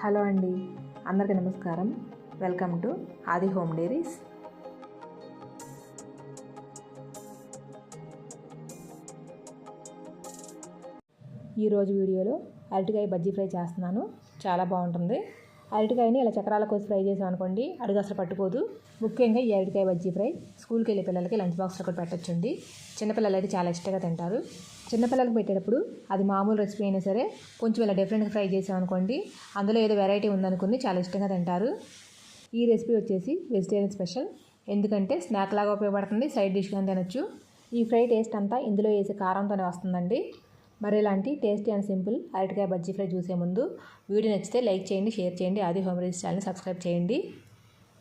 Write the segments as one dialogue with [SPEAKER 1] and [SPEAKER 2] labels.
[SPEAKER 1] Hello అండి అందరికీ నమస్కారం. Welcome to Aadi home diaries. ఈరోజు వీడియోలో అరటికాయ బజ్జీ ఫ్రై చేస్తున్నాను. చాలా బాగుంటుంది. అరటికాయని ఇలా చక్రాల కోసి ఫ్రై చేసాం అనుకోండి అడుగు అసలు పట్టుకోదు. ముఖ్యంగా ఈ అరటికాయ బజ్జీ ఫ్రై. స్కూల్కి వెళ్ళే పిల్లలకి లంచ్ బాక్స్లో కూడా పెట్టచ్చండి. చిన్నపిల్లలు అయితే చాలా ఇష్టంగా తింటారు. చిన్నపిల్లలకి పెట్టేటప్పుడు అది మామూలు రెసిపీ అయినా సరే కొంచెం ఇలా డిఫరెంట్గా ఫ్రై చేసాం అనుకోండి అందులో ఏదో వెరైటీ ఉందనుకుని చాలా ఇష్టంగా తింటారు. ఈ రెసిపీ వచ్చేసి వెజిటేరియన్ స్పెషల్ ఎందుకంటే స్నాక్ లాగా ఉపయోగపడుతుంది సైడ్ డిష్గా తినొచ్చు. ఈ ఫ్రై టేస్ట్ అంతా ఇందులో వేసే కారంతోనే వస్తుందండి. మరి ఇలాంటి టేస్టీ అండ్ సింపుల్ అరటికాయ బజ్జీ ఫ్రై చూసే ముందు వీడియో నచ్చితే లైక్ చేయండి షేర్ చేయండి ఆది హోమ్ రీస్ ఛానల్ని సబ్స్క్రైబ్ చేయండి.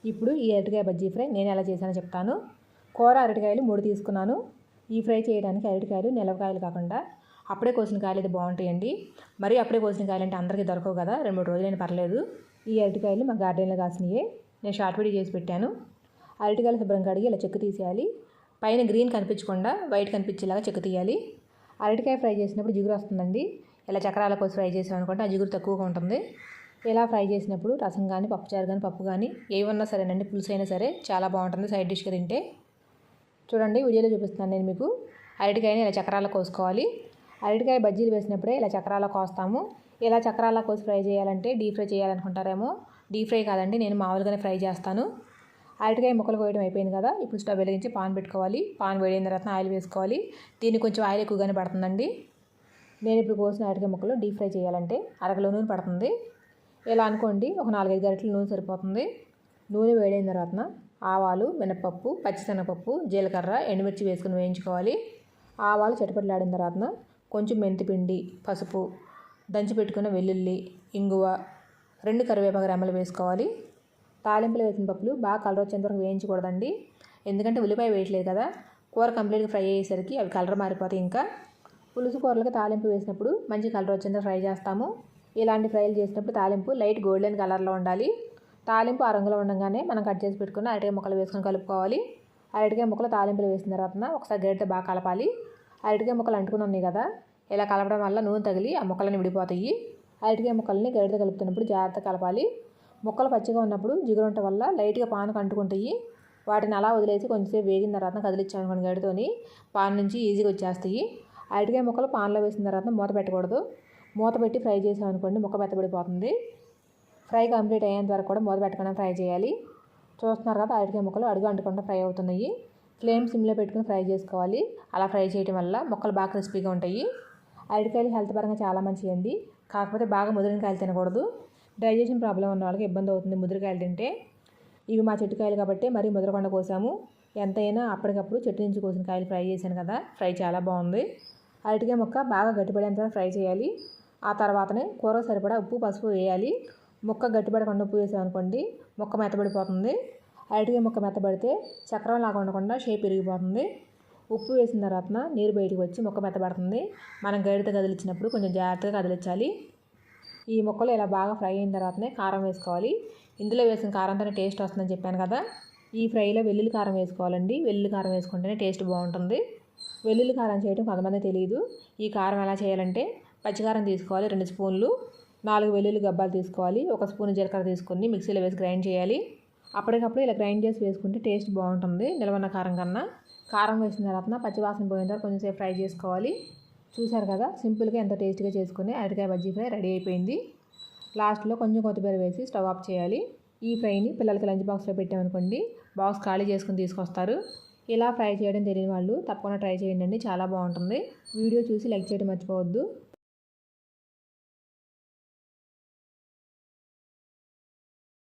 [SPEAKER 1] ఇప్పుడు ఈ అరటికాయ బజ్జీ ఫ్రై నేను ఎలా చేశానో చెప్తాను. కూర అరటికాయలు మూడు తీసుకున్నాను. ఈ ఫ్రై చేయడానికి అరటికాయలు నిలవకాయలు కాకుండా అప్పుడే కోసిన కాయలు అయితే బాగుంటాయండి. మరి అప్పుడే కోసిన కాయలు అంటే అందరికీ దొరకవు కదా రెండు మూడు రోజులైనా పర్లేదు. ఈ అరటికాయలు మా గార్డెన్లో కాసినవి నేను షార్ట్ వీడియో చేసి పెట్టాను. అరటికాయలు శుభ్రం కడిగి ఇలా చెక్కు తీసేయాలి. పైన గ్రీన్ కనిపించకుండా వైట్ కనిపించేలాగా చెక్కు తీయాలి. అరటికాయ ఫ్రై చేసినప్పుడు జిగురు వస్తుందండి. ఇలా చక్రాల కోసి ఫ్రై చేసాం అనుకుంటే ఆ జిగురు తక్కువగా ఉంటుంది. ఇలా ఫ్రై చేసినప్పుడు రసం కానీ పప్పుచారు కానీ పప్పు కానీ ఏమన్నా సరేనండి పులుసు అయినా సరే చాలా బాగుంటుంది సైడ్ డిష్గా తింటే. చూడండి వీడియోలో చూపిస్తున్నాను నేను మీకు. అరటికాయని ఇలా చక్రాల కోసుకోవాలి. అరటికాయ బజ్జీలు వేసినప్పుడే ఇలా చక్రాల కోస్తాము. ఇలా చక్రాల కోసి ఫ్రై చేయాలంటే డీప్ ఫ్రై చేయాలనుకుంటారేమో. డీప్ ఫ్రై కాదండి నేను మామూలుగానే ఫ్రై చేస్తాను. అరటికాయ ముక్కలు కోయడం అయిపోయింది కదా ఇప్పుడు స్టవ్ వెలిగించి పాన్ పెట్టుకోవాలి. పాన్ వేడిన తర్వాత ఆయిల్ వేసుకోవాలి. దీన్ని కొంచెం ఆయిల్ ఎక్కువగానే పడుతుందండి. నేను ఇప్పుడు కోసిన అరటికాయ ముక్కలు డీప్ ఫ్రై చేయాలంటే అరకలో నూనె పడుతుంది. ఇలా అనుకోండి ఒక నాలుగైదు గరిటలు నూనె సరిపోతుంది. నూనె వేడైన తర్వాత ఆవాలు మినపప్పు పచ్చిశనగపప్పు జీలకర్ర ఎండుమిర్చి వేసుకుని వేయించుకోవాలి. ఆవాలు చటపట్లాడిన తర్వాత కొంచెం మెంతిపిండి పసుపు దంచి పెట్టుకున్న వెల్లుల్లి ఇంగువ రెండు కరివేపాకు రెమ్మలు వేసుకోవాలి. తాలింపులు వేసిన పప్పులు బాగా కలర్ వచ్చేంత వరకు వేయించకూడదండి. ఎందుకంటే ఉల్లిపాయ వేయట్లేదు కదా. కూర కంప్లీట్గా ఫ్రై అయ్యేసరికి అవి కలర్ మారిపోతాయి ఇంకా. పులుసు కూరలకు తాలింపు వేసినప్పుడు మంచి కలర్ వచ్చేంత ఫ్రై చేస్తాము. ఇలాంటి ఫ్రైలు చేసినప్పుడు తాలింపు లైట్ గోల్డెన్ కలర్లో ఉండాలి. తాలింపు ఆ రంగులో ఉండగానే మనం కట్ చేసి పెట్టుకున్న అరటికాయ ముక్కలు వేసుకొని కలుపుకోవాలి. అరటికాయ ముక్కలు తాలింపులు వేసిన తర్వాత ఒకసారి గరిటె బాగా కలపాలి. అరటికాయ ముక్కలు అంటుకుని ఉన్నాయి కదా. ఇలా కలపడం వల్ల నూనె తగిలి ఆ ముక్కలని విడిపోతాయి. అరటికాయ ముక్కల్ని గరిటె కలుపుతున్నప్పుడు జాగ్రత్త కలపాలి. ముక్కలు పచ్చిగా ఉన్నప్పుడు జిగురుంట వల్ల లైట్గా పానుకు అంటుకుంటాయి వాటిని అలా వదిలేసి కొంచెంసేపు వేగిన తర్వాత కదిలించామనుకోండి గడితోని పాన్ నుంచి ఈజీగా వచ్చేస్తాయి. అరటికాయ ముక్కలు పాన్లో వేసిన తర్వాత మూత పెట్టకూడదు. మూత పెట్టి ఫ్రై చేసామనుకోండి ముక్క మెత్తబడిపోతుంది. ఫ్రై కంప్లీట్ అయ్యేంత వరకు కూడా మూత పెట్టకుండా ఫ్రై చేయాలి. చూస్తున్నారు కదా అరటికాయ ముక్కలు అడుగు అంటకుండా ఫ్రై అవుతున్నాయి. ఫ్లేమ్ సిమ్లో పెట్టుకుని ఫ్రై చేసుకోవాలి. అలా ఫ్రై చేయడం వల్ల ముక్కలు బాగా క్రిస్పీగా ఉంటాయి. అరటికాయలు హెల్త్ పరంగా చాలా మంచిదండి కాకపోతే బాగా ముదిరిన కాయలు తినకూడదు. డైజెషన్ ప్రాబ్లం ఉన్న వాళ్ళకి ఇబ్బంది అవుతుంది. ముదిరికాయలు తింటే ఇవి మా చెట్టు కాయలు కాబట్టి మరీ ముదరకుండా కోసాము. ఎంతైనా అప్పటికప్పుడు చెట్టు నుంచి కోసిన కాయలు ఫ్రై చేశాను కదా ఫ్రై చాలా బాగుంది. అరటికాయ ముక్క బాగా గట్టిపడేంత ఫ్రై చేయాలి. ఆ తర్వాతనే కూర సరిపడా ఉప్పు పసుపు వేయాలి. ముక్క గట్టిపడకుండా ఉప్పు వేసామనుకోండి ముక్క మెత్తబడిపోతుంది అరటికాయ ముక్క మెత్తబడితే చక్రం లాగా ఉండకుండా షేప్ పెరిగిపోతుంది. ఉప్పు వేసిన తర్వాత నీరు బయటకు వచ్చి ముక్క మెత్తబడుతుంది మనం గడితో కదిలించినప్పుడు కొంచెం జాగ్రత్తగా కదిలించాలి. ఈ ముక్కలు ఇలా బాగా ఫ్రై అయిన తర్వాతనే కారం వేసుకోవాలి. ఇందులో వేసిన కారంతోనే టేస్ట్ వస్తుందని చెప్పాను కదా. ఈ ఫ్రైలో వెల్లుల్లి కారం వేసుకోవాలండి. వెల్లుల్లి కారం వేసుకుంటేనే టేస్ట్ బాగుంటుంది. వెల్లుల్లి కారం చేయడం కొంతమంది తెలియదు ఈ కారం ఎలా చేయాలంటే పచ్చికారం తీసుకోవాలి రెండు స్పూన్లు. నాలుగు వెల్లుల్లి గబ్బాలు తీసుకోవాలి. ఒక స్పూన్ జీలకర్ర తీసుకొని మిక్సీలో వేసి గ్రైండ్ చేయాలి. అప్పటికప్పుడు ఇలా గ్రైండ్ చేసి వేసుకుంటే టేస్ట్ బాగుంటుంది నిలవన్న కారం కన్నా. కారం వేసిన తర్వాత పచ్చివాసన పోయిన తర్వాత కొంచెంసేపు ఫ్రై చేసుకోవాలి. చూసారు కదా? సింపుల్గా ఎంత టేస్టీగా చేసుకుని అరటికాయ బజ్జీ ఫ్రై రెడీ అయిపోయింది. లాస్ట్లో కొంచెం కొత్తిమీర వేసి స్టవ్ ఆఫ్ చేయాలి. ఈ ఫ్రైని పిల్లలకి లంచ్ బాక్స్లో పెట్టామనుకోండి బాక్స్ ఖాళీ చేసుకుని తీసుకొస్తారు. ఇలా ఫ్రై చేయడం తెలియని వాళ్ళు తప్పకుండా ట్రై చేయండి చాలా బాగుంటుంది. వీడియో చూసి లైక్ చేయడం మర్చిపోవద్దు.